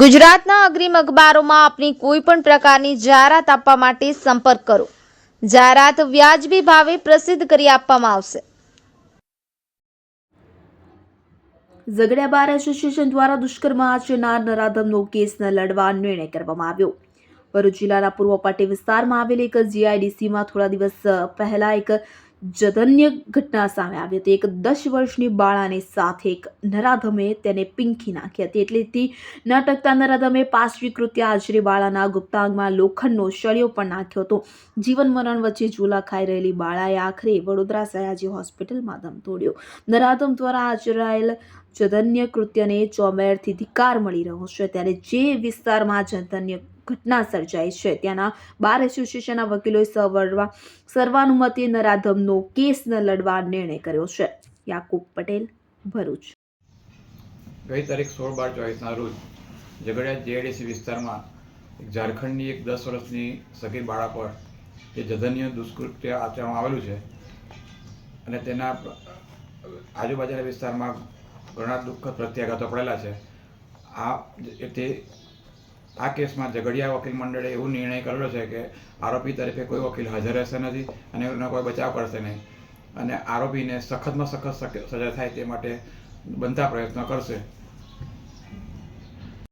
ગુજરાતના અગ્રીમ અખબારોમાં આપની કોઈ પણ પ્રકારની જાહેરાત આપવા માટે સંપર્ક કરો. જાહેરાત વ્યાજબી ભાવે પ્રસિદ્ધ કરી આપવામાં આવશે. ઝઘડિયા બાર એસોસિએશન દ્વારા દુષ્કર્મ આચરનાર નરાધમનો કેસ ન લડવા નિર્ણય કરવામાં આવ્યો. ભરૂચ જિલ્લાના પૂર્વ પાટી વિસ્તારમાં આવેલી એક જીઆઈડીસીમાં થોડા દિવસ પહેલા એક જધન્ય ઘટના સામે આવી હતી. એક દસ વર્ષની બાળાની સાથે એક નરાધમે તેને પીંખી નાખી હતી. એટલેથી ન ટકતા નરાધમે પાશ્વી કૃત્ય આચરી બાળાના ગુપ્તાંગમાં લોખંડનો સળિયો પણ નાખ્યો હતો. જીવન મરણ વચ્ચે ઝૂલા ખાઈ રહેલી બાળાએ આખરે વડોદરા સયાજી હોસ્પિટલમાં દમ તોડ્યો. નરાધમ દ્વારા આચરાયેલ જધન્ય કૃત્યને ચોમેરથી ધિકાર મળી રહ્યો છે. ત્યારે જે વિસ્તારમાં જધન્ય ઘટના સર્જાઈ છે. ત્યાંના બાર એસોસિએશનના વકીલોએ સવરવા, સર્વાનુમતે નરાધમનો કેસ ન લડવા નિર્ણય કર્યો છે. યાકુબ પટેલ, ભરૂચ. ગઈ તારીખ સોળ બાર ચોવીસના રોજ ઝઘડિયા જેએડીસી વિસ્તારમાં ઝારખંડની એક દસ વર્ષની સગી બાળા પર જે જધન્ય દુષ્કૃત્ય આચરવામાં આવેલું છે અને તેના આજુબાજુના વિસ્તારમાં ઘણા દુઃખદ પ્રત્યાઘાતો પડેલા છે. આ તે આ કેસમાં ઝઘડિયા વકીલ મંડળે એવું નિર્ણય કરેલો છે કે આરોપી તરફે કોઈ વકીલ હાજર રહેશે નથી અને એનો કોઈ બચાવ કરશે નહીં. અને આરોપીને સખતમાં સખત સજા થાય તે માટે બનતા પ્રયત્નો કરશે.